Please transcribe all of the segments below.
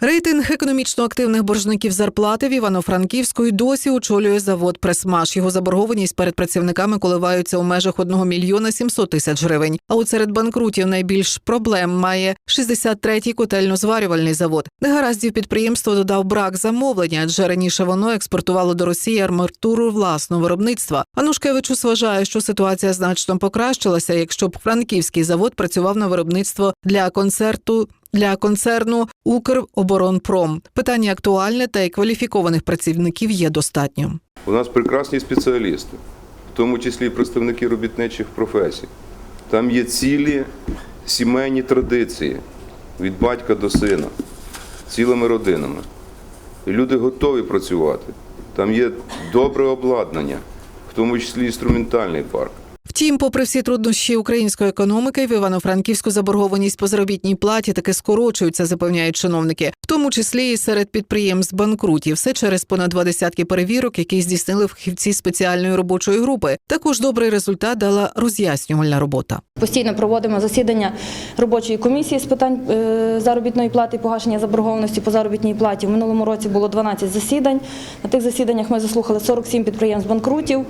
Рейтинг економічно активних боржників зарплати в Івано-Франківську досі очолює завод Пресмаш. Його заборгованість перед працівниками коливаються у межах 1 мільйона 700 тисяч гривень. А от серед банкрутів найбільш проблем має 63-й котельно-зварювальний завод. Негараздів підприємство додав брак замовлення, адже раніше воно експортувало до Росії арматуру власного виробництва. Анушкевичус вважає, що ситуація значно покращилася, якщо б франківський завод працював на виробництво для концерту для концерну Укроборонпром. Питання актуальне та й кваліфікованих працівників є достатньо. У нас прекрасні спеціалісти, в тому числі представники робітничих професій. Там є цілі сімейні традиції від батька до сина, цілими родинами. І люди готові працювати. Там є добре обладнання, в тому числі інструментальний парк. Втім, попри всі труднощі української економіки, в Івано-Франківську заборгованість по заробітній платі таки скорочується, запевняють чиновники, в тому числі і серед підприємств банкрутів. Все через понад два десятки перевірок, які здійснили фахівці спеціальної робочої групи. Також добрий результат дала роз'яснювальна робота. Постійно проводимо засідання робочої комісії з питань е, заробітної плати і погашення заборгованості по заробітній платі. В минулому році було 12 засідань. На тих засіданнях ми заслухали 47 підприємств банкрутів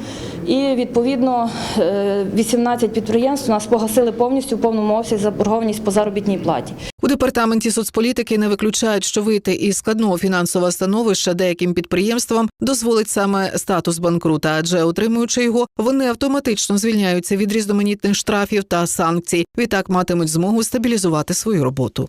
і відповідно е, 18 підприємств у нас погасили повністю в повному обсязі заборгованість по заробітній платі. У департаменті соцполітики не виключають, що вийти із складного фінансового становища деяким підприємствам дозволить саме статус банкрута, адже отримуючи його, вони автоматично звільняються від різноманітних штрафів та санкцій. Відтак матимуть змогу стабілізувати свою роботу.